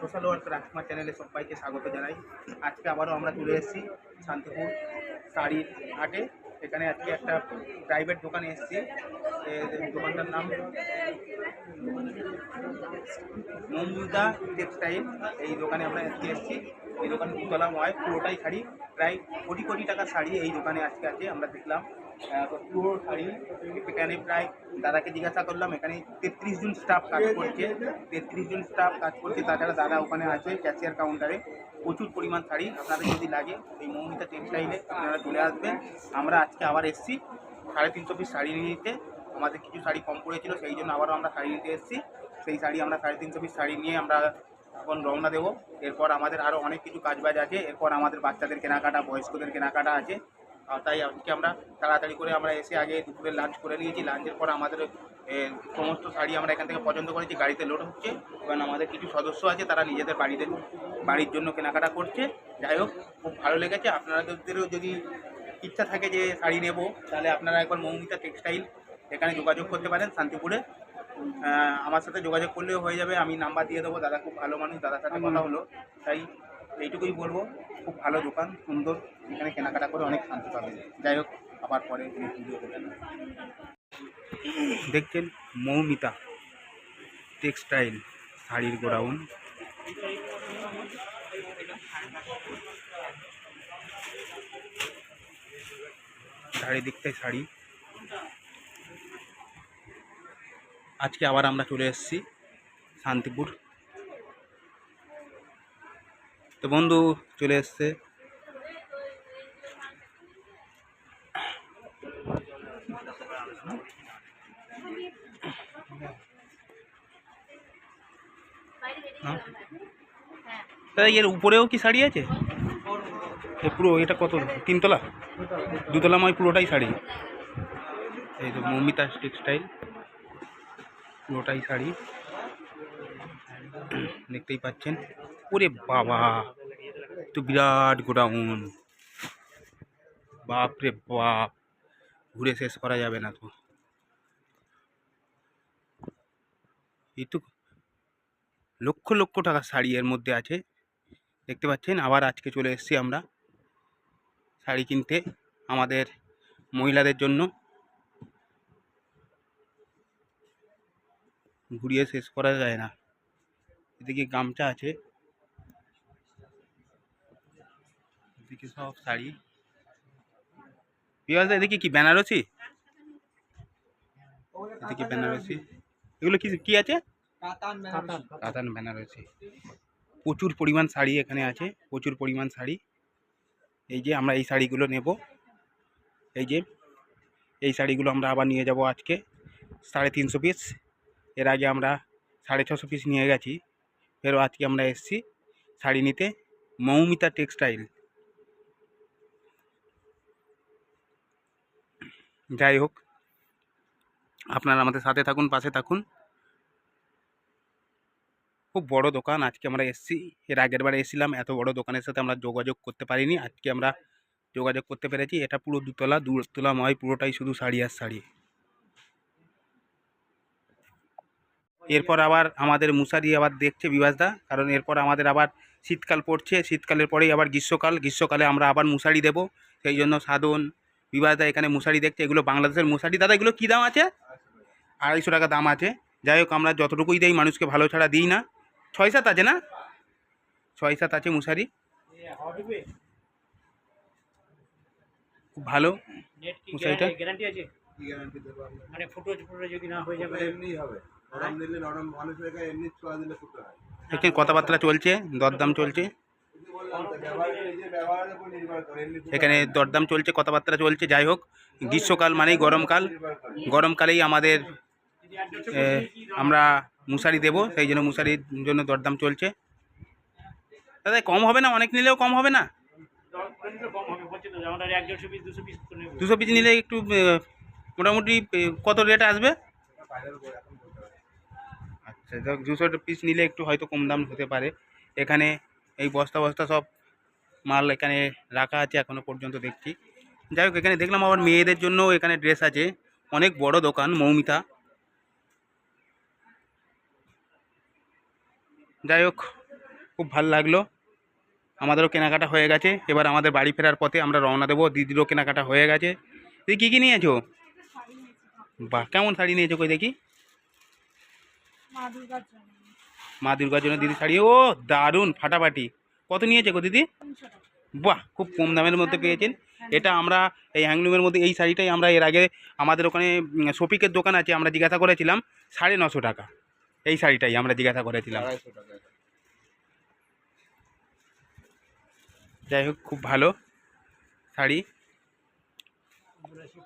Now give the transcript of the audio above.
Social work রাজকুমার চ্যানেলে সবাইকে স্বাগত জানাই। আজকে আবারও আমরা চলে এসেছি শান্তিপুর শাড়ির হাটে। এখানে আজকে একটা প্রাইভেট দোকানে এসেছি। দোকানটার নাম মমুদা টেক্সটাইল এই দোকানে আমরা আজকে এসেছি। এই দোকানে দুতলা ময় পুরোটাই শাড়ি। প্রায় কোটি কোটি টাকার শাড়ি এই দোকানে আজকে আছে, আমরা দেখলাম। পুরো শাড়ি এখানে প্রায় দাদাকে জিজ্ঞাসা করলাম, এখানে তেত্রিশ জন স্টাফ কাজ করছে। তেত্রিশ জন স্টাফ কাজ করছে, তাছাড়া দাদা ওখানে আছে ক্যাশিয়ার কাউন্টারে প্রচুর পরিমাণ শাড়ি আপনাদের যদি লাগে, এই মৌমিতা টেক্সটাইলে আপনারা চলে আসবেন। আমরা আজকে আবার এসেছি, সাড়ে তিনশো পিস শাড়ি নিতে। আমাদের কিছু শাড়ি কম পড়েছিল, সেই জন্য আবারও আমরা শাড়ি নিতে এসেছি। সেই শাড়ি আমরা সাড়ে তিনশো পিস শাড়ি নিয়ে আমরা এখন রওনা দেবো। এরপর আমাদের আরও অনেক কিছু কাজবাজ আছে। এরপর আমাদের বাচ্চাদের কেনাকাটা, বয়স্কদের কেনাকাটা আছে। তাই আজকে আমরা তাড়াতাড়ি করে আমরা এসে আগে দুপুরে লাঞ্চ করে নিয়েছি। লাঞ্চের পর আমাদের সমস্ত শাড়ি আমরা এখান থেকে পছন্দ করেছি। গাড়িতে লোড হচ্ছে। এবং আমাদের কিছু সদস্য আছে তারা নিজেদের বাড়িতে বাড়ির জন্য কেনাকাটা করছে। যাই হোক খুব ভালো লেগেছে। আপনাদেরও যদি ইচ্ছা থাকে যে শাড়ি নেব তাহলে আপনারা একবার মৌমিতা টেক্সটাইল এখানে যোগাযোগ করতে পারেন শান্তিপুরে। আমার সাথে যোগাযোগ করলেও হয়ে যাবে। আমি নাম্বার দিয়ে দেবো। দাদা খুব ভালো মানুষ দাদার সাথে কথা হলো। তাই এইটুকুই বলব, খুব ভালো দোকান, সুন্দর। এখানে কেনাকাটা করে অনেক শান্তি পাবেন যাই হোক, আবার পরে ভিডিও দেবেন দেখছেন, মৌমিতা টেক্সটাইল শাড়ির গোডাউন। চারিদিকটাই শাড়ি। আজকে আবার আমরা চলে এসেছি শান্তিপুর। তো বন্ধু চলে এসছে। এর উপরেও কি শাড়ি আছে? পুরো এটা কত? তিনতলা? দুতলাময় পুরোটাই শাড়ি। এই তো মৌমিতা টেক্সটাইল। পুরোটাই শাড়ি। দেখতেই পাচ্ছেন। ওরে বাবা। তো বিরাট গোডাউন। বাপ রে বাপ। ঘুরে শেষ করা যাবে না তো। এই তো লক্ষ লক্ষ টাকা শাড়ি এর মধ্যে আছে। দেখতে পাচ্ছেন, আবার আজকে চলে এসেছি আমরা শাড়ি কিনতে আমাদের মহিলাদের জন্য। ঘুরিয়ে শেষ করা যায় না। এদিকে গামছা আছে। এদিকে সব শাড়ি। বিবাসদা এদিকে কি বেনারসি? এদিকে বেনারসি? এগুলো কি কি আছে? কাতান বেনারসি। প্রচুর পরিমাণ শাড়ি এখানে আছে, প্রচুর পরিমাণ শাড়ি। এই যে আমরা এই শাড়িগুলো নেব। এই যে, এই শাড়িগুলো আমরা আবার নিয়ে যাব আজকে, সাড়ে তিনশো পিস এর আগে আমরা সাড়ে ছশো পিস নিয়ে গেছি। ফেরও আজকে আমরা এসেছি শাড়ি নিতে, মৌমিতা টেক্সটাইল। যাই হোক, আপনারা আমাদের সাথে থাকুন, পাশে থাকুন। খুব বড় দোকান, আজকে আমরা এসেছি। এর আগের বারে এসেছিলাম, এত বড় দোকানের সাথে আমরা যোগাযোগ করতে পারিনি। আজকে আমরা যোগাযোগ করতে পেরেছি, এটা পুরো দুতলা দুতলা ময় পুরোটাই শুধু শাড়ি আর শাড়ি। এরপর আবার আমাদের মুসারি আবার দেখছে বিবাসদা কারণ এরপর আমাদের আবার শীতকাল পড়ছে, শীতকালের পরেই আবার গ্রীষ্মকাল, গ্রীষ্মকালে আমরা আবার মুসারি দেব। সেই জন্য সাধন বিবাসদা এখানে মুসারি দেখছে এগুলো বাংলাদেশের মুসারি দাদা এগুলো কী দাম আছে? আড়াইশো টাকা দাম আছে। যাই হোক আমরা যতটুকুই দেই মানুষকে ভালো ছাড়া দিই না। ছয় সাত আছে না? ছয় সাত আছে মুসারি খুব ভালো মশারিটা? গ্যারান্টি আছে? মানে কথাবার্তা চলছে দরদাম চলছে। এখানে দরদাম চলছে, কথাবার্তা চলছে, যাই হোক, গ্রীষ্মকাল মানেই গরমকাল। গরমকালেই আমাদের আমরা মুসারি দেব, সেই জন্য মুসারির জন্য দরদাম চলছে। দাদা, কম হবে না? অনেক নিলেও কম হবে না? দুশো পিস নিলে একটু মোটামুটি কত রেট আসবে? আচ্ছা দুশো পিস নিলে একটু হয়তো কম দাম হতে পারে। এখানে এই বস্তা বস্তা সব মাল এখানে রাখা আছে এখনও পর্যন্ত দেখছি। যাই হোক এখানে দেখলাম আবার মেয়েদের জন্য এখানে ড্রেস আছে। অনেক বড় দোকান মৌমিতা। যাই হোক খুব ভালো লাগল। আমাদেরও কেনাকাটা হয়ে গেছে। এবার আমাদের বাড়ি ফেরার পথে আমরা রওনা দেবো। দিদিরও কেনাকাটা হয়ে গেছে। তুই কী কী নিয়েছো? বাহ কেমন শাড়ি নিয়েছো কই দেখি? মা দুর্গার জন্য মা দুর্গার জন্য দিদি শাড়ি। ও, দারুণ, ফাটাফাটি। কত নিয়েছে গো দিদি? বাহ, খুব কম দামের মধ্যে পেয়েছেন। এটা আমরা এই হ্যান্ডলুমের মধ্যে এই শাড়িটাই আমরা এর আগে আমাদের ওখানে শফিকের দোকান আছে, আমরা জিজ্ঞাসা করেছিলাম, সাড়ে নশো টাকা। এই শাড়িটাই আমরা জিজ্ঞাসা করেছিলাম। যাই হোক, খুব ভালো শাড়ি।